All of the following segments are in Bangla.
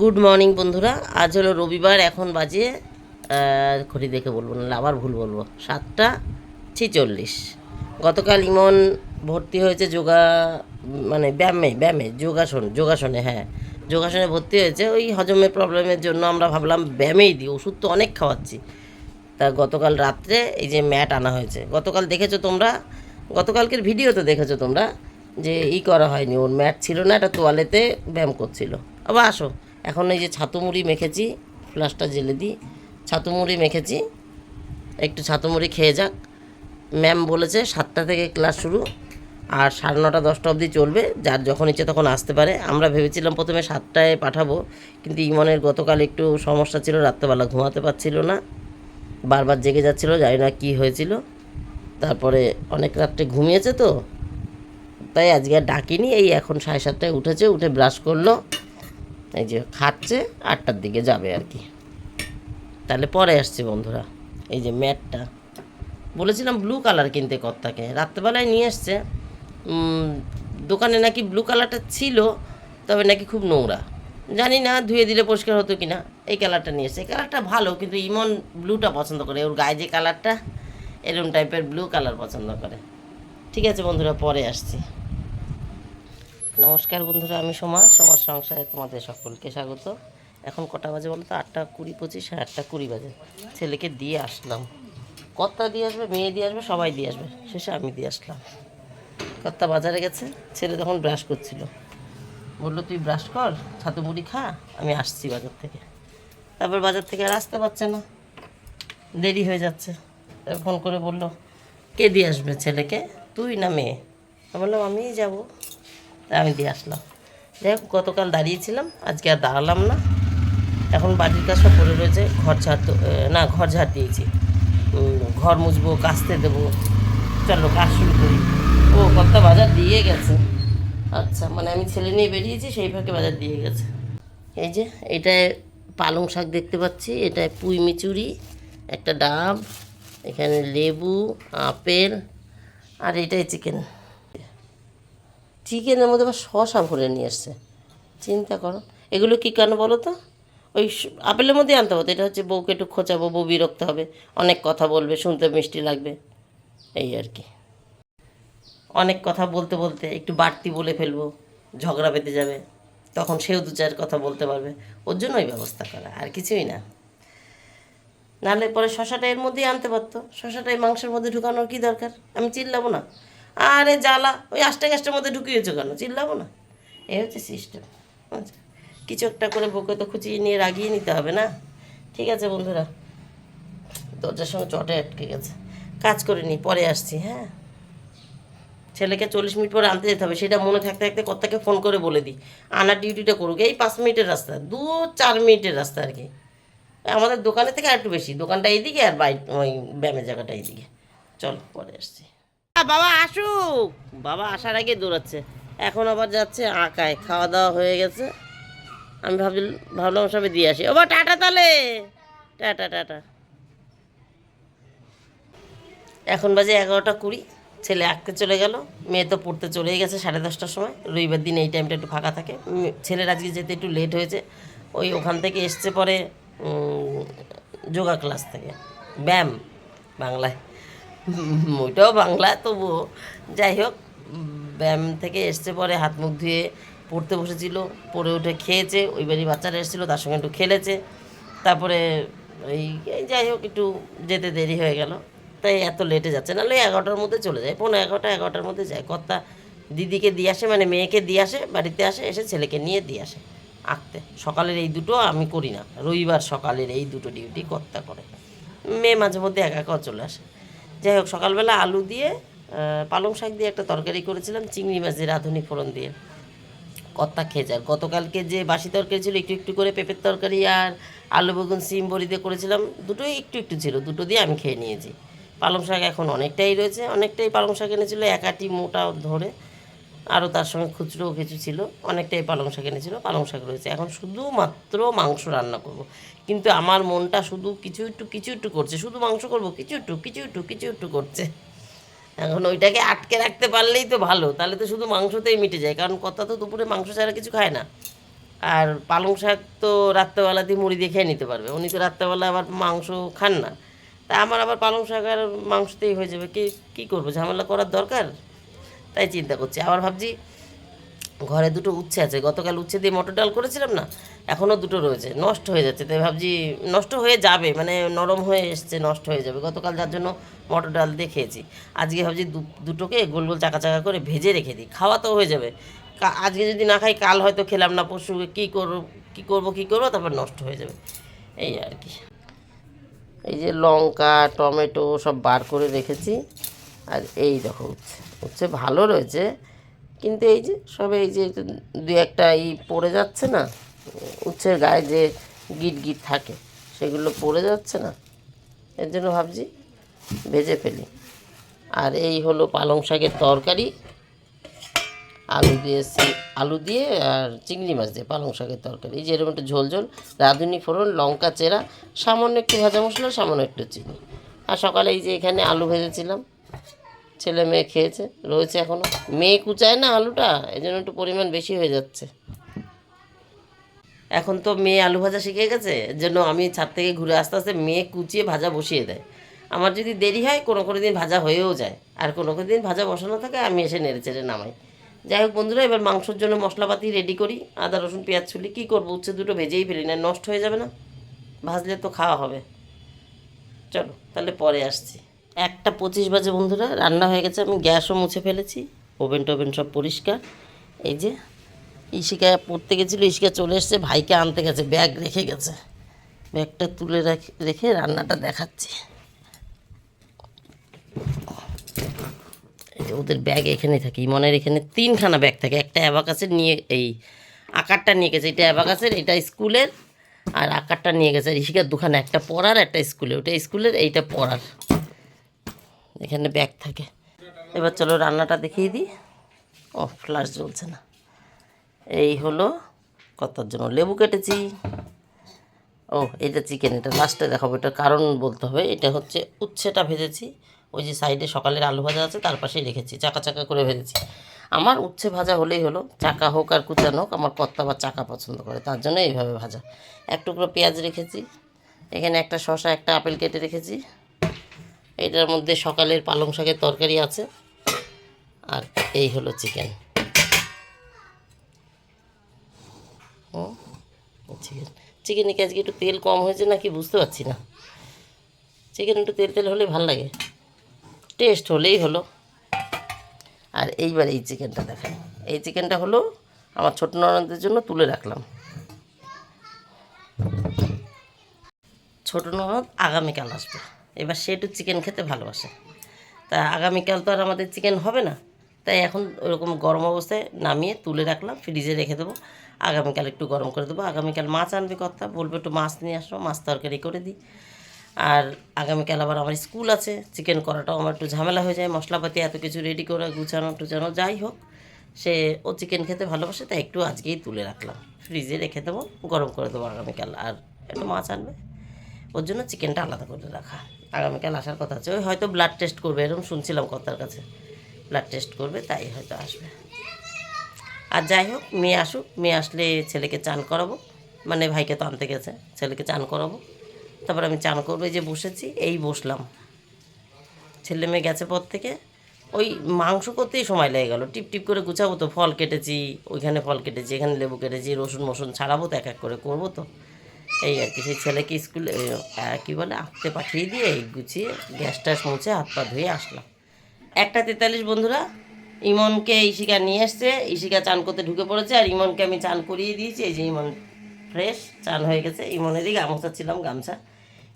গুড মর্নিং বন্ধুরা। আজ হলো রবিবার, এখন বাজে ঘড়ি দেখে বলব না আবার ভুল বলব। সাতটা ছিচল্লিশ। গতকাল ইমন ভর্তি হয়েছে, যোগা মানে ব্যায়ামে ব্যায়ামে, যোগাসন, যোগাসনে হ্যাঁ। যোগাসনে ভর্তি হয়েছে, ওই হজমের প্রবলেমের জন্য আমরা ভাবলাম ব্যায়ামেই দিই, ওষুধ তো অনেক খাওয়াচ্ছি। তা গতকাল রাত্রে এই যে ম্যাট আনা হয়েছে। গতকাল দেখেছ তোমরা? গতকালকের ভিডিও তো দেখেছ তোমরা? যে ই করা হয়নি, ওর ম্যাট ছিল না একটা তোয়ালেতে ব্যায়াম করছিল। আবার আসো। এখন এই যে ছাতু মুড়ি মেখেছি ফ্লাসটা জেলে দিই। ছাতু মুড়ি মেখেছি, একটু ছাতু মুড়ি খেয়ে যাক। ম্যাম বলেছে সাতটা থেকে ক্লাস শুরু, আর সাড়ে নটা, দশটা অবধি চলবে, যার যখন ইচ্ছে তখন আসতে পারে। আমরা ভেবেছিলাম প্রথমে সাতটায় পাঠাবো, কিন্তু ইমনের গতকাল একটু সমস্যা ছিল, রাত্রেবেলা ঘুমাতে পারছিল না। বারবার জেগে যাচ্ছিল, জানি না কী হয়েছিল। তারপরে অনেক রাত্রে ঘুমিয়েছে তো, তাই আজকে আর ডাকিনি। এই এখন সাড়ে সাতটায় উঠেছে, উঠে ব্রাশ করল। এই যে খাচ্ছে, আটটার দিকে যাবে আর কি। তাহলে পরে আসছে বন্ধুরা। এই যে ম্যাটটা। বলেছিলাম ব্লু কালার কিনতে কর্তাকে রাত্রেবেলায় নিয়ে এসছে। দোকানে নাকি ব্লু কালারটা ছিল, তবে নাকি খুব নোংরা। জানি না, ধুয়ে দিলে পরিষ্কার হতো কি না এই কালারটা নিয়ে এসছে। এই কালারটা ভালো, কিন্তু ইমন ব্লুটা পছন্দ করে। ওর গায়ে যে কালারটা এরকম টাইপের ব্লু কালার পছন্দ করে। ঠিক আছে বন্ধুরা, পরে আসছি। নমস্কার বন্ধুরা, আমি সোমা। সংসারে তোমাদের সকলকে স্বাগত। এখন কটা বাজে বলো তো আটটা কুড়ি পঁচিশ হ্যাঁ আটটা কুড়ি বাজে। ছেলেকে দিয়ে আসলাম। কর্তা দিয়ে আসবে, মেয়ে দিয়ে আসবে, সবাই দিয়ে আসবে। শেষে আমি দিয়ে আসলাম। কর্তা বাজারে গেছে। ছেলে তখন ব্রাশ করছিল। বলল, তুই ব্রাশ কর, ছাতু মুড়ি খা, আমি আসছি বাজার থেকে। তারপর বাজার থেকে আর আসতে পারছে না। দেরি হয়ে যাচ্ছে। ফোন করে বলল, কে দিয়ে আসবে ছেলেকে, তুই না মেয়ে? বললাম, আমিই যাব। আমি দিয়ে আসলাম। যাই হোক, গতকাল দাঁড়িয়েছিলাম, আজকে আর দাঁড়ালাম না। এখন বাড়ির কাজ সব পড়ে রয়েছে, ঘর ঝাড় না, ঘর ঝাড় দিয়েছি। ঘর মুছবো কাচতে দেবো। চলো, কাজ শুরু করি। ও কত বাজার দিয়ে গেছে। আচ্ছা মানে আমি ছেলে নিয়ে বেরিয়েছি, সেই ফাঁকে বাজার দিয়ে গেছে। এই যে, এটায় পালং শাক দেখতে পাচ্ছি, এটায় পুঁই মিচুরি একটা ডাব, এখানে লেবু, আপেল, আর এটাই চিকেন। চিকেনের মধ্যে আবার শশা ভরে নিয়ে এসছে চিন্তা করো। এগুলো কী কেন বলো তো? ওই আপেলের মধ্যেই আনতে হতো এটা হচ্ছে বউকে একটু খোঁচাবো, বউ বিরক্ত হবে, অনেক কথা বলবে, শুনতে মিষ্টি লাগবে, এই আর কি। অনেক কথা বলতে বলতে একটু বাড়তি বলে ফেলব, ঝগড়া পেতে যাবে, তখন সেও দু চার কথা বলতে পারবে, ওর জন্য ওই ব্যবস্থা করা, আর কিছুই না। নাহলে পরে শশাটা এর মধ্যেই আনতে পারতো, শশাটা এই মাংসের মধ্যে ঢুকানোর কি দরকার? আমি চিল্লাবো না। আরে জ্বালা, ওই আষ্টে গাছটার মধ্যে ঢুকিয়েছো কেন? চিল্লাবো না? এই হচ্ছে সিস্টেম কিছু একটা করে বউকে তো খুঁচিয়ে নিয়ে রাগিয়ে নিতে হবে না? ঠিক আছে বন্ধুরা, দরজার সঙ্গে চটে আটকে গেছে। কাজ করে নি, পরে আসছি হ্যাঁ? ছেলেকে চল্লিশ মিনিট পরে আনতে যেতে হবে, সেটা মনে থাকতে থাকতে কর্তাকে ফোন করে বলে দিই। আনার ডিউটিটা করুক, এই পাঁচ মিনিটের রাস্তা, দু চার মিনিটের রাস্তা আর কি। আমাদের দোকানের থেকে আর একটু বেশি, দোকানটা এইদিকে আর বাই ওই ব্যায়ামের জায়গাটা এইদিকে। চল, পরে আসছি। বাবা, আসুক। বাবা আসার আগে দৌড়াচ্ছে। এখন আবার যাচ্ছে আঁকায়। খাওয়া দাওয়া হয়ে গেছে। আমি ভাবছি, ভাবলাম সবে দিয়ে আসি। ও বা টাটা তাহলে। Tata tata. এখন বাজে এগারোটা কুড়ি। ছেলে আঁকতে চলে গেল। মেয়ে তো পড়তে চলেই গেছে সাড়ে দশটার সময়। রবিবার দিন এই টাইমটা একটু ফাঁকা থাকে। ছেলের আজকে যেতে একটু লেট হয়েছে। ওই ওখান থেকে এসছে পরে যোগা ক্লাস থেকে। ব্যায়াম বাংলায়। ওইটাও বাংলা, তবুও যাই হোক, ব্যায়াম থেকে এসছে পরে হাত মুখ ধুয়ে পড়তে বসেছিল, পড়ে উঠে খেয়েছে, ওই বাড়ি বাচ্চারা এসেছিল, তার সঙ্গে একটু খেলেছে, তারপরে এই যাই হোক, একটু যেতে দেরি হয়ে গেল। তাই এত লেটে যাচ্ছে নাহলে এগারোটার মধ্যে চলে যায় পনেরো এগারোটা, এগারোটার মধ্যে যায়। কর্তা দিদিকে দিয়ে আসে মানে মেয়েকে দিয়ে আসে, বাড়িতে আসে, এসে ছেলেকে নিয়ে দিয়ে আসে আঁকতে। সকালের এই দুটো আমি করি না, রবিবার সকালের এই দুটো ডিউটি কর্তা করে। মেয়ে মাঝে মধ্যে একা একাও চলে আসে। যাই হোক, সকালবেলা আলু দিয়ে পালং শাক দিয়ে একটা তরকারি করেছিলাম, চিংড়ি মাছের রাঁধুনি ফোড়ন দিয়ে। কত্তা খেয়ে আর গতকালকে যে বাসি তরকারি ছিল, একটু একটু করে পেঁপের তরকারি আর আলু, বেগুন, সিম, বড়ি দিয়ে করেছিলাম, দুটোই একটু একটু ছিল, দুটো দিয়ে আমি খেয়ে নিয়েছি। পালং শাক এখন অনেকটাই রয়েছে, অনেকটাই পালং শাক এনেছিল একাটি মোটা ধরে। আরও তার সঙ্গে খুচরো কিছু ছিল, অনেকটাই পালং শাক এনেছিল, পালং শাক রয়েছে। এখন শুধুমাত্র মাংস রান্না করব। কিন্তু আমার মনটা শুধু কিছু একটু কিছু একটু করছে। শুধু মাংস করব, কিছু একটু কিছু একটু কিছু একটু করছে। এখন ওইটাকে আটকে রাখতে পারলেই তো ভালো। তাহলে তো শুধু মাংসতেই মিটে যায়। কারণ কথা তো দুপুরে মাংস ছাড়া কিছু খায় না। আর পালং শাক তো রাত্রেবেলা দিয়ে মুড়ি দিয়ে খেয়ে নিতে পারবে। উনি তো রাত্রেবেলা আবার মাংস খান না। তা আমার আবার পালং শাক আর মাংসতেই হয়ে যাবে। কি, কী করব? ঝামেলা করার দরকার? তাই চিন্তা করছি। আবার ভাবছি, ঘরে দুটো উচ্ছে আছে, গতকাল উচ্ছে দিয়ে মটর ডাল করেছিলাম না, এখনও দুটো রয়েছে, নষ্ট হয়ে যাচ্ছে। তাই ভাবছি, নষ্ট হয়ে যাবে মানে নরম হয়ে এসছে, নষ্ট হয়ে যাবে। গতকাল যার জন্য মটর ডাল দিয়ে খেয়েছি। আজকে ভাবছি দুটোকে গোল গোল চাকা চাকা করে ভেজে রেখে দিই। খাওয়া তো হয়ে যাবে। আজকে যদি না খাই, কাল হয়তো খেলাম না, পরশু কী করব কী করব কী করব, তারপর নষ্ট হয়ে যাবে। এই আর কি। এই যে লঙ্কা, টমেটো সব বার করে রেখেছি। আর এই দেখো উচ্ছে। উচ্ছে ভালো রয়েছে। কিন্তু এই যে, সব এই যে দু একটা এই পড়ে যাচ্ছে না, উচ্ছের গায়ে যে গিট গিট থাকে, সেগুলো পড়ে যাচ্ছে না। এর জন্য ভাবছি ভেজে ফেলি। আর এই হলো পালং শাকের তরকারি। আলু দিয়েছি আলু দিয়ে আর চিংড়ি মাছ দিয়ে পালং শাকের তরকারি। এই যে এরকম একটু ঝোল ঝোল, রাঁধুনি ফোড়ন, লঙ্কা, চেরা, সামান্য একটু ভাজা মশলা, সামান্য একটু চিনি। আর সকালে এই যে এখানে আলু ভেজেছিলাম ছেলে মেয়ে খেয়েছে, রয়েছে এখনও মেয়ে কুচায় না আলুটা, এই জন্য একটু পরিমাণ বেশি হয়ে যাচ্ছে। এখন তো মেয়ে আলু ভাজা শিখে গেছে, এর জন্য আমি ছাদ থেকে ঘুরে আস্তে আস্তে মেয়ে কুচিয়ে ভাজা বসিয়ে দেয়। আমার যদি দেরি হয়, কোনো কোনো দিন ভাজা হয়েও যায়। আর কোনো কোনো দিন ভাজা বসানো থাকে, আমি এসে নেড়ে চেড়ে নামাই। যাই হোক বন্ধুরা, এবার মাংসর জন্য মশলাপাতি রেডি করি। আদা, রসুন, পেঁয়াজ, ছুলি, কী করব, উচ্ছে দুটো ভেজেই ফেলি, না নষ্ট হয়ে যাবে না। ভাজলে তো খাওয়া হবে। চলো, তাহলে পরে আসছি। একটা পঁচিশ বাজে বন্ধুরা, রান্না হয়ে গেছে, আমি গ্যাসও মুছে ফেলেছি, ওভেন টোভেন সব পরিষ্কার। এই যে ইশিকা পড়তে গেছিল ইশিকা চলে এসছে, ভাইকে আনতে গেছে, ব্যাগ রেখে গেছে। ব্যাগটা তুলে রাখ- রেখে রান্নাটা দেখাচ্ছি। ওদের ব্যাগ এখানে থাকে, ইমনের এখানে তিনখানা ব্যাগ থাকে, একটা অ্যাবাকাসের নিয়ে, এই আকারটা নিয়ে গেছে, এটা অ্যাবাকাসের, এটা স্কুলের, আর আকারটা নিয়ে গেছে ঋষিকার দুখানে, একটা পড়ার, একটা স্কুলে ওটা স্কুলের, এইটা পড়ার। এখানে ব্যাগ থাকে। এবার চলো রান্নাটা দেখিয়ে দিই। ও ফ্লাশ জ্বলছে না। এই হলো কতার জন্য লেবু কেটেছি। ও এটা চিকেন এটা লাস্টে দেখাবো। এটার কারণ বলতে হবে, এটা হচ্ছে উচ্ছেটা ভেজেছি। ওই যে সাইডে সকালের আলু ভাজা আছে, তার পাশেই রেখেছি, চাকা চাকা করে ভেজেছি। আমার উচ্ছে ভাজা হলেই হলো, চাকা হোক আর কুচানো হোক, আমার কর্তা বা চাকা পছন্দ করে, তার জন্য এইভাবে ভাজা। এক টুকরো পেঁয়াজ রেখেছি। এখানে একটা শসা, একটা আপেল কেটে রেখেছি। এটার মধ্যে সকালের পালং শাকের তরকারি আছে। আর এই হলো চিকেন। চিকেন। চিকেনে কি আজকে একটু তেল কম হয়েছে নাকি বুঝতে পারছি না। চিকেন একটু তেল তেল হলেই ভালো লাগে। টেস্ট হলেই হলো। আর এইবার এই চিকেনটা দেখাই এই চিকেনটা হলো আমার ছোট ননদের জন্য তুলে রাখলাম। ছোট ননদ আগামীকাল আসবে। এবার সে একটু চিকেন খেতে ভালোবাসে। তা আগামীকাল তো আর আমাদের চিকেন হবে না। তাই এখন ওরকম গরম অবস্থায় নামিয়ে তুলে রাখলাম ফ্রিজে রেখে দেবো। আগামীকাল একটু গরম করে দেবো। আগামীকাল মাছ আনবে কথা বলবে একটু মাছ নিয়ে আসো, মাছ তরকারি করে দিই। আর আগামীকাল আবার আমার স্কুল আছে চিকেন করাটাও আমার একটু ঝামেলা হয়ে যায়। মশলাপাতি এত কিছু রেডি করে গুছানো টুচানো যাই হোক, সে ও চিকেন খেতে ভালোবাসে, তাই একটু আজকেই তুলে রাখলাম। ফ্রিজে রেখে দেবো, গরম করে দেবো আগামীকাল। আর একটু মাছ আনবে, ওর জন্য চিকেনটা আলাদা করে রাখা। আগামীকাল আসার কথা আছে। ওই হয়তো ব্লাড টেস্ট করবে এরকম শুনছিলাম কথার কাছে। ব্লাড টেস্ট করবে, তাই হয়তো আসবে। আর যাই হোক, মেয়ে আসুক, মেয়ে আসলে ছেলেকে চান করাবো। মানে ভাইকে তো আনতে গেছে, ছেলেকে চান করাবো। তারপর আমি চান করব যে বসেছি, এই বসলাম। ছেলে মেয়ে গেছে পর থেকে, ওই মাংস করতেই সময় লেগে গেলো। টিপ টিপ করে গুছাবো তো, ফল কেটেছি, ওইখানে ফল কেটেছি, এখানে লেবু কেটেছি, রসুন মসুন ছাড়াবো তো, এক এক করে করব তো। এই আর কি, সেই ছেলেকে স্কুলে কী বলে, আঁকতে পাঠিয়ে দিয়ে গুছিয়ে গ্যাস ট্যাস মুছে হাত পা ধুয়ে আসলাম। একটা তেতাল্লিশ বন্ধুরা, ইমনকে ইশিকা নিয়ে এসছে। ইশিকা চান করতে ঢুকে পড়েছে আর ইমনকে আমি চান করিয়ে দিয়েছি। এই যে ইমন ফ্রেশ, চান হয়ে গেছে। ইমনেরই গামছা ছিলাম, গামছা।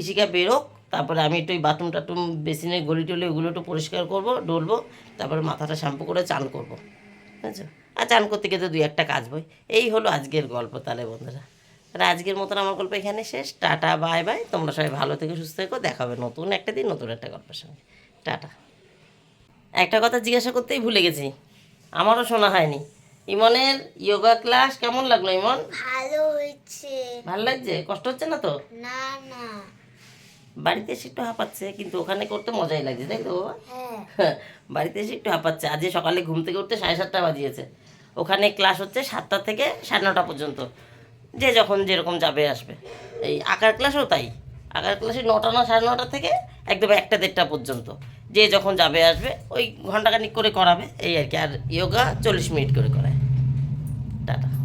ইশিকা বেরোক, তারপরে আমি একটু ওই বাথরুম টাথরুম, বেসিনের গলি টলি ওগুলো একটু পরিষ্কার করব, ডলবো, তারপরে মাথাটা শ্যাম্পু করে চান করব। বুঝছ? আর চান করতে তো দুই একটা কাজ বই। এই হলো আজকের গল্প তাহলে বন্ধুরা। তাহলে আজকের মতন আমার গল্প এখানে শেষ। Tata bye bye. তোমরা সবাই ভালো থেকে সুস্থ থেকো। দেখাবে নতুন একটা দিন নতুন একটা গল্পের সঙ্গে। টাটা। একটা কথা জিজ্ঞাসা করতেই ভুলে গেছি। আমারও শোনা হয়নি। ইমনের যোগা ক্লাস কেমন লাগল ইমন? ভালো হয়েছে। ভালো লাগছে? কষ্ট হচ্ছে না তো? না না। বাড়িতে এসে একটু হাঁপাচ্ছে কিন্তু ওখানে করতে মজাই লাগছে তাই তো বাবা? হ্যাঁ। বাড়িতে এসে একটু হাঁপাচ্ছে। আজকে সকালে ঘুম থেকে উঠতে সাড়ে সাতটা বাজিয়েছে। ওখানে ক্লাস হচ্ছে সাতটা থেকে সাড়ে নটা পর্যন্ত। যে যখন যেরকম যাবে, আসবে। এই আঁকার ক্লাসও তাই। আঁকার ক্লাসে নটা না, সাড়ে নটা থেকে একদম একটা, দেড়টা পর্যন্ত। যে যখন যাবে, আসবে, ওই ঘন্টাখানিক করে করাবে। এই আর কি, আর ইয়োগা চল্লিশ মিনিট করে করায়। টাটা।